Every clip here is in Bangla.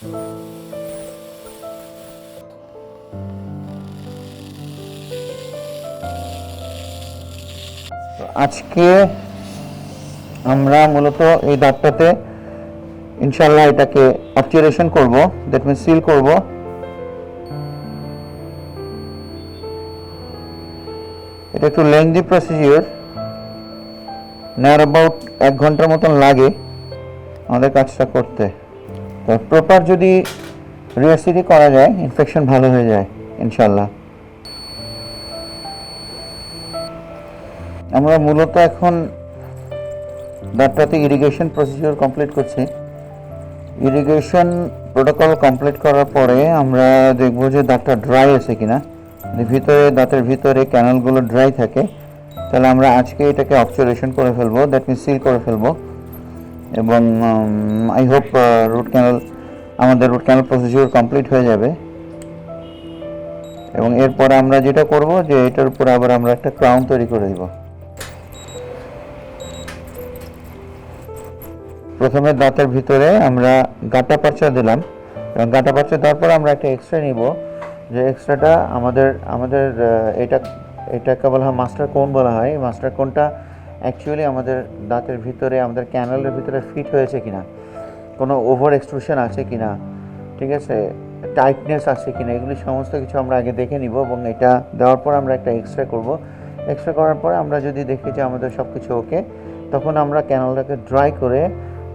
আজকে আমরা মূলত এই দাঁতটাতে ইনশাল্লাহ এটাকে অবচারেশন করব দ্যাট মিন সিল করব। এটা একটু লেংদি প্রসিজিওর নেয়ার অ্যাবাউট এক ঘণ্টার মতন লাগে আমাদের কাজটা করতে। প্রপার যদি রিহার্সিটি করা যায় ইনফেকশন ভালো হয়ে যায় ইনশাল্লাহ আমরা মূলত এখন দাঁতটাতে ইরিগেশন প্রসিজিওর কমপ্লিট করছি। ইরিগেশন প্রোটোকল কমপ্লিট করার পরে আমরা দেখব যে দাঁতটা ড্রাই আছে কিনা। যদি ভিতরে, দাঁতের ভিতরে ক্যানেলগুলো ড্রাই থাকে। তাহলে আমরা আজকে এটাকে অবজারভেশন করে ফেলব দ্যাট মিন সিল করে ফেলব। এবং আই হোপ রুট ক্যানেল আমাদের রুট ক্যানেল প্রসিজিওর কমপ্লিট হয়ে যাবে। এবং এরপরে আমরা যেটা করব যে, এটার উপর আবার আমরা একটা ক্রাউন তৈরি করে দিব। প্রথমে দাঁতের ভিতরে আমরা গাটা পার্চা দিলাম। এবং গাটা পার্চা দেওয়ার পর আমরা একটা এক্সরে নিব। যে এক্সরেটা আমাদের আমাদের এটা এটাকে বলা হয় মাস্টার কোন বলা হয়। মাস্টার কোনটা অ্যাকচুয়ালি আমাদের দাঁতের ভিতরে, আমাদের ক্যানেলের ভিতরে ফিট হয়েছে কিনা? কোনো ওভার এক্সট্রুশন আছে কিনা? ঠিক আছে? টাইটনেস আছে কিনা? এগুলি সমস্ত কিছু আমরা আগে দেখে নিব এবং এটা দেওয়ার পর আমরা একটা এক্সরে করব। এক্সরে করার পর আমরা যদি দেখি যে আমাদের সব কিছু ওকে তখন আমরা ক্যানেলটাকে ড্রাই করে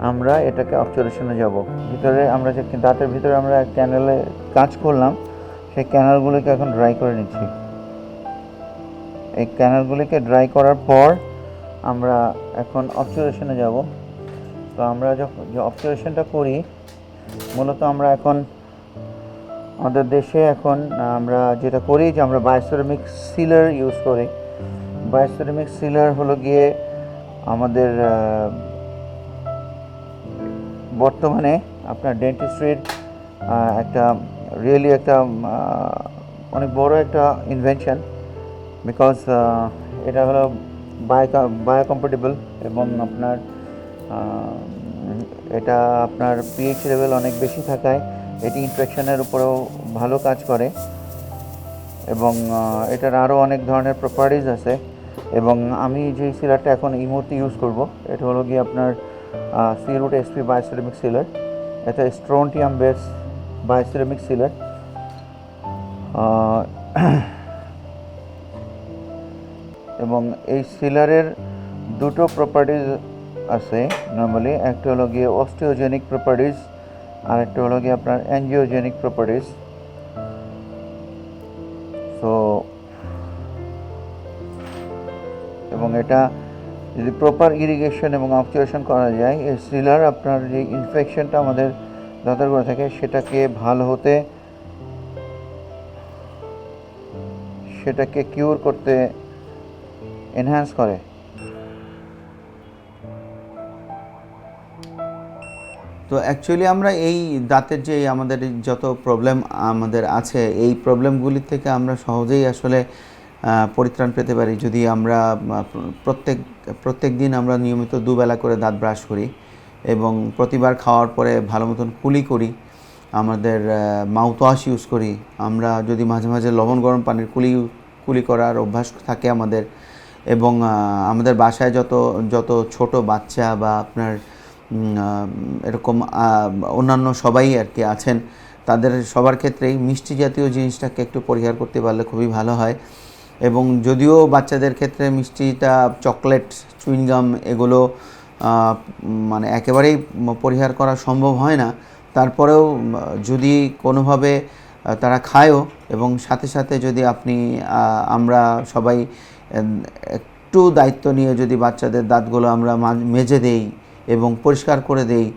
আমরা এটাকে অবজারভেশনে যাব। ভিতরে আমরা যে দাঁতের ভিতরে আমরা ক্যানেলে কাজ করলাম, সেই ক্যানেলগুলিকে এখন ড্রাই করে নিচ্ছি। এই ক্যানেলগুলিকে ড্রাই করার পর আমরা এখন অবজারভেশনে যাব। তো আমরা যখন যে অবজারভেশনটা করি, মূলত আমরা এখন আমাদের দেশে এখন, আমরা যেটা করি যে আমরা বায়োসেরামিক সিলার ইউজ করি। বায়োসেরামিক সিলার হলো গিয়ে আমাদের বর্তমানে আপনার ডেন্টিস্ট্রির একটা রিয়েলি একটা অনেক বড় একটা ইনভেনশন বিকজ এটা হলো বায়ো বায়োকম্পেটেবল এবং আপনার এটা আপনার পিএইচ লেভেল অনেক বেশি থাকায় এটি ইনফেকশনের উপরেও ভালো কাজ করে এবং এটার আরও অনেক ধরনের প্রপার্টিজ আছে এবং আমি যেই সিলারটা এখন এই মুহূর্তে ইউজ করব, এটা হলো গিয়ে আপনার সিরুট এসপি বায়োসেরামিক সিলার এটা স্ট্রোনটিয়াম বেস বায়োসেরামিক সিলার এবং এই সিলারের দুটো প্রপার্টিজ আছে নর্মালি একটা হলো গিয়ে অস্টিওজেনিক প্রপার্টিজ আর একটা হলো গিয়ে আপনার অ্যাঞ্জিওজেনিক প্রপার্টিজ সো এবং এটা যদি প্রপার ইরিগেশন এবং অবজারভেশন করা যায়, এই সিলার আপনার যে ইনফেকশনটা আমাদের দাঁতের করে থাকে, সেটাকে ভালো হতে, সেটাকে কিউর করতে এনহ্যান্স করে। তো অ্যাকচুয়ালি আমরা এই দাঁতের যে আমাদের যত প্রবলেম আমাদের আছে, এই প্রবলেমগুলি থেকে আমরা সহজেই আসলে পরিত্রাণ পেতে পারি। যদি আমরা প্রত্যেক প্রত্যেক দিন আমরা নিয়মিত দুবেলা করে দাঁত ব্রাশ করি এবং প্রতিবার খাওয়ার পরে ভালো মতন কুলি করি, আমাদের মাউথ ওয়াশ ইউজ করি, আমরা যদি মাঝে মাঝে লবণ গরম পানির কুলি কুলি করার অভ্যাস থাকে আমাদের এবং আমাদের বাসায় যত যত ছোট বাচ্চা বা আপনার এরকম অন্যান্য সবাই আর কি আছেন, তাদের সবার ক্ষেত্রেই মিষ্টি জাতীয় জিনিসটাকে একটু পরিহার করতে পারলে খুবই ভালো হয়। এবং যদিও বাচ্চাদের ক্ষেত্রে মিষ্টিটা, চকলেট, চুইংগাম এগুলো মানে একেবারেই পরিহার করা সম্ভব হয় না, তারপরেও, যদি কোনোভাবে তারা খায়ও এবং সাথে সাথে যদি আপনি আমরা সবাই একটু দায়িত্ব নিয়ে যদি বাচ্চাদের দাঁতগুলো আমরা মেজে দেই এবং পরিষ্কার করে দেই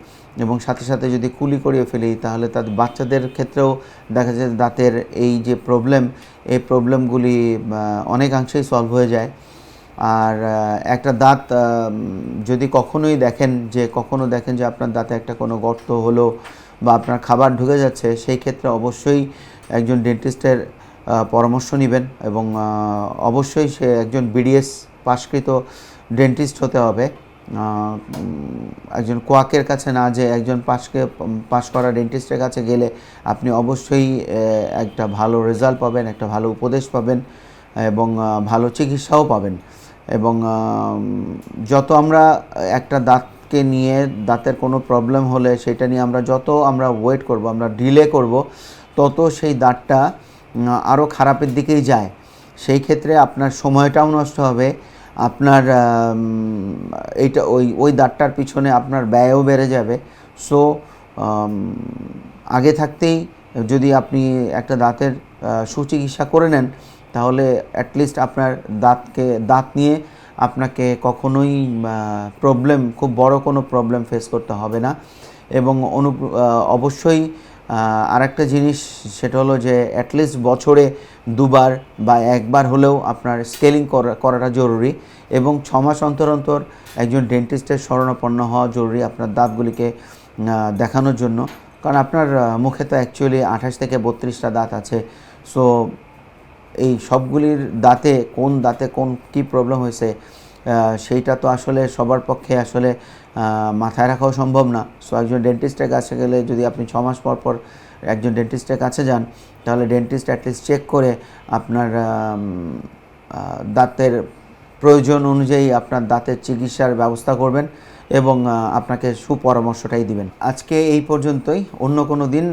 এবং সাথে সাথে যদি কুলি করিয়ে ফেলি, তাহলে তাদের বাচ্চাদের ক্ষেত্রেও দেখা যায় দাঁতের এই যে প্রবলেম এই প্রবলেমগুলি অনেকাংশেই সলভ হয়ে যায়। আর একটা দাঁত যদি কখনোই দেখেন যে, কখনো দেখেন যে আপনার দাঁতে একটা কোনো গর্ত হলো বা আপনার খাবার ঢুকে যাচ্ছে, সেই ক্ষেত্রে অবশ্যই একজন ডেন্টিস্টের পরামর্শ নেবেন এবং অবশ্যই সে একজন বিডিএস পাশকৃত ডেন্টিস্ট হতে হবে। একজন কোয়াকের কাছে না যে একজন পাশকে পাশ করা ডেন্টিস্টের কাছে গেলে আপনি অবশ্যই একটা ভালো রেজাল্ট পাবেন, একটা ভালো উপদেশ পাবেন এবং ভালো চিকিৎসাও পাবেন। এবং যত আমরা একটা দাঁতকে নিয়ে দাঁতের কোনো প্রবলেম হলে সেটা নিয়ে আমরা যত আমরা ওয়েট করব, আমরা ডিলে করব, তত সেই দাঁতটা আরও খারাপের দিকেই যায়। সেই ক্ষেত্রে আপনার সময়টাও নষ্ট হবে। আপনার এইটা ওই ওই দাঁতটার পিছনে আপনার ব্যয়ও বেড়ে যাবে। সো আগে থাকতেই যদি আপনি একটা দাঁতের সুচিকিৎসা করে নেন, তাহলে অ্যাটলিস্ট আপনার দাঁতকে, দাঁত নিয়ে আপনাকে কখনোই প্রবলেম খুব বড় কোনো প্রবলেম ফেস করতে হবে না। এবং অনু অবশ্যই আর একটা জিনিস, সেটা হলো যে অ্যাটলিস্ট বছরে দুবার বা একবার হলেও আপনার স্কেলিং করা, করাটা জরুরি এবং ছ মাস অন্তর অন্তর একজন ডেন্টিস্টের শরণাপন্ন হওয়া জরুরি আপনার দাঁতগুলিকে দেখানোর জন্য। কারণ আপনার মুখে তো অ্যাকচুয়ালি আঠাশ থেকে বত্রিশটা দাঁত আছে। সো এই সবগুলির দাঁতে কোন দাঁতে কোন কি প্রবলেম হয়েছে সেইটা তো আসলে সবার পক্ষে আসলে মাথায় রাখাও সম্ভব না। সো একজন ডেন্টিস্টের কাছে গেলে যদি আপনি ছ মাস পর পর একজন ডেন্টিস্টের কাছে যান, তাহলে ডেন্টিস্ট অ্যাটলিস্ট চেক করে আপনার দাঁতের প্রয়োজন অনুযায়ী আপনার দাঁতের চিকিৎসার ব্যবস্থা করবেন এবং আপনাকে সুপরামর্শটাই দিবেন। আজকে এই পর্যন্তই। অন্য কোনো দিন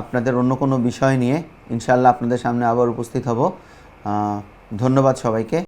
আপনাদের অন্য কোনো বিষয় নিয়ে ইনশাল্লাহ আপনাদের সামনে আবার উপস্থিত হব। ধন্যবাদ সবাইকে।